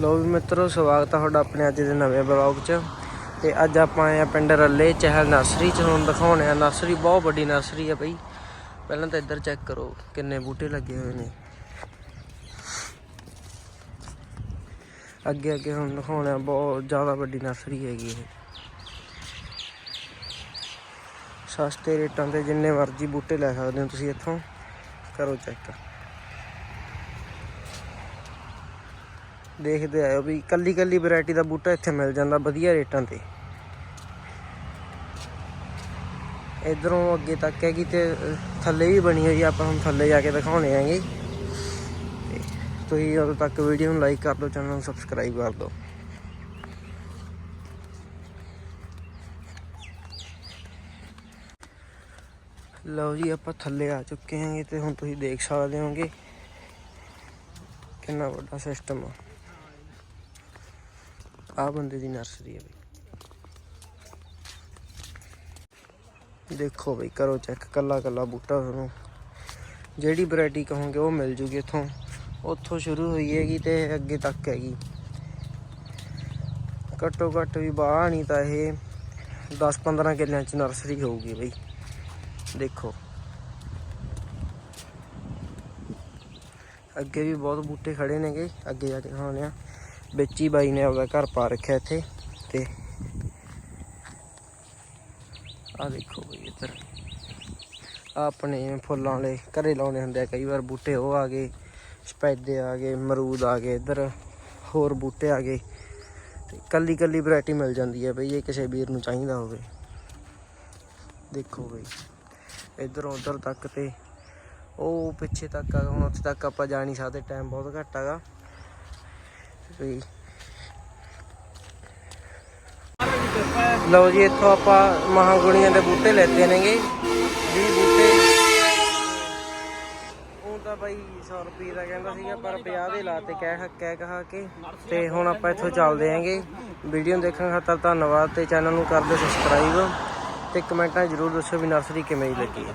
ਲੋ ਵੀ ਮਿੱਤਰੋ, ਸਵਾਗਤ ਹੈ ਤੁਹਾਡਾ ਆਪਣੇ ਅੱਜ ਦੇ ਨਵੇਂ ਬਲੌਗ 'ਚ। ਤੇ ਅੱਜ ਆਪਾਂ ਆਏ ਆ ਪਿੰਡ ਰੱਲੇ, ਚਹਿਲ ਨਰਸਰੀ 'ਚ। ਹੁਣ ਦਿਖਾਉਣੇ ਆ, ਨਰਸਰੀ ਬਹੁਤ ਵੱਡੀ ਨਰਸਰੀ ਆ ਬਈ। ਪਹਿਲਾਂ ਤਾਂ ਇੱਧਰ ਚੈੱਕ ਕਰੋ ਕਿੰਨੇ ਬੂਟੇ ਲੱਗੇ ਹੋਏ ਨੇ। ਅੱਗੇ ਅੱਗੇ ਹੁਣ ਦਿਖਾਉਣੇ ਆ, ਬਹੁਤ ਜ਼ਿਆਦਾ ਵੱਡੀ ਨਰਸਰੀ ਹੈਗੀ ਇਹ। ਸਸਤੇ ਰੇਟਾਂ ਤੇ ਜਿੰਨੇ ਮਰਜ਼ੀ ਬੂਟੇ ਲੈ ਸਕਦੇ ਹੋ ਤੁਸੀਂ ਇੱਥੋਂ। ਕਰੋ ਚੈੱਕ। ਦੇਖਦੇ ਆਇਓ ਵੀ ਕੱਲੀ ਕੱਲੀ ਵੈਰਾਈਟੀ ਦਾ ਬੂਟਾ ਇੱਥੇ ਮਿਲ ਜਾਂਦਾ ਵਧੀਆ ਰੇਟਾਂ ਤੇ। ਇਧਰੋਂ ਅੱਗੇ ਤੱਕ ਹੈਗੀ ਤੇ ਥੱਲੇ ਵੀ ਬਣੀ ਹੋਈ ਆਪਾਂ ਹੁਣ ਥੱਲੇ ਜਾ ਕੇ ਦਿਖਾਉਣੇ ਆਂਗੇ ਤੁਸੀਂ ਉਦੋਂ ਤੱਕ ਵੀਡੀਓ ਨੂੰ ਲਾਈਕ ਕਰ ਦਿਓ ਚੈਨਲ ਨੂੰ ਸਬਸਕ੍ਰਾਈਬ ਕਰ ਦਿਓ। ਲਓ ਜੀ, ਆਪਾਂ ਥੱਲੇ ਆ ਚੁੱਕੇ ਹਾਂਗੇ ਤੇ ਹੁਣ ਤੁਸੀਂ ਦੇਖ ਸਕਦੇ ਹੋਗੇ ਕਿੰਨਾ ਵੱਡਾ ਸਿਸਟਮ ਆ। ਆ ਬੰਦੇ ਦੀ ਨਰਸਰੀ ਹੈ ਬਈ। ਦੇਖੋ ਬਈ, ਕਰੋ ਚੈੱਕ ਕੱਲਾ ਕੱਲਾ ਬੂਟਾ ਤੁਹਾਨੂੰ। ਜਿਹੜੀ ਵੈਰਾਈਟੀ ਕਹੋਗੇ ਉਹ ਮਿਲ ਜੂਗੀ ਇੱਥੋਂ। ਉੱਥੋਂ ਸ਼ੁਰੂ ਹੋਈ ਹੈਗੀ ਤੇ ਅੱਗੇ ਤੱਕ ਹੈਗੀ। ਘੱਟੋ ਘੱਟ ਵੀ ਬਾਹਰ ਨਹੀਂ ਤਾਂ ਇਹ 10-15 ਕਿੱਲਿਆਂ ਚ ਨਰਸਰੀ ਹੋਊਗੀ ਬਈ। ਦੇਖੋ। ਅੱਗੇ ਵੀ ਬਹੁਤ ਬੂਟੇ ਖੜੇ ਨੇਗੇ। ਅੱਗੇ ਜਾ ਕੇ ਖਾਣੇ ਆ ਵਿੱਚ ਹੀ ਬਾਈ ਨੇ ਆਪਦਾ ਘਰ ਪਾ ਰੱਖਿਆ ਇੱਥੇ, ਤੇ ਆ ਦੇਖੋ ਬਈ ਇੱਧਰ। ਆਪਣੇ ਫੁੱਲਾਂ ਵਾਲੇ ਘਰੇ ਲਾਉਣੇ ਹੁੰਦੇ ਆ, ਕਈ ਵਾਰ ਬੂਟੇ ਉਹ ਆ ਗਏ, ਸਪੈਦੇ ਆ ਗਏ ਮਰੂਦ ਆ ਗਏ, ਇੱਧਰ ਹੋਰ ਬੂਟੇ ਆ ਗਏ, ਤੇ ਕੱਲੀ ਕੱਲੀ ਵੈਰਾਈਟੀ ਮਿਲ ਜਾਂਦੀ ਹੈ ਬਈ, ਇਹ ਕਿਸੇ ਵੀਰ ਨੂੰ ਚਾਹੀਦਾ ਹੋਵੇ। ਦੇਖੋ ਬਈ, ਇਧਰੋਂ ਉਧਰ ਤੱਕ ਤੇ ਉਹ ਪਿੱਛੇ ਤੱਕ ਆ, ਹੁਣ ਉੱਥੇ ਤੱਕ ਆਪਾਂ ਜਾ ਨਹੀਂ ਸਕਦੇ ਟਾਈਮ ਬਹੁਤ ਘੱਟ ਹੈਗਾ। ਵੀ ਲਓ ਜੀ, ਇੱਥੋਂ ਆਪਾਂ ਮਹਾਗੁਣੀਆਂ ਦੇ ਬੂਟੇ ਲੈਤੇ ਨੇਗੇ। 20 ਬੂਟੇ। ਉਹ ਤਾਂ ਬਾਈ 100 ਰੁਪਏ ਦਾ ਕਹਿੰਦਾ ਸੀਗਾ, ਪਰ 50 ਦੇ ਲਾਤੇ ਕਹਿ ਕਹਿ ਕਹਾ ਕੇ। ਤੇ ਹੁਣ ਆਪਾਂ ਇੱਥੋਂ ਚੱਲਦੇ ਆਂਗੇ ਵੀਡੀਓ ਨੂੰ ਦੇਖਣ ਖਾਤਰ ਧੰਨਵਾਦ ਤੇ ਚੈਨਲ ਨੂੰ ਕਰ ਦਿਓ ਸਬਸਕ੍ਰਾਈਬ ਤੇ ਕਮੈਂਟਾਂ ਜ਼ਰੂਰ ਦੱਸੋ ਵੀ ਨਰਸਰੀ ਕਿਵੇਂ ਦੀ ਲੱਗੀ।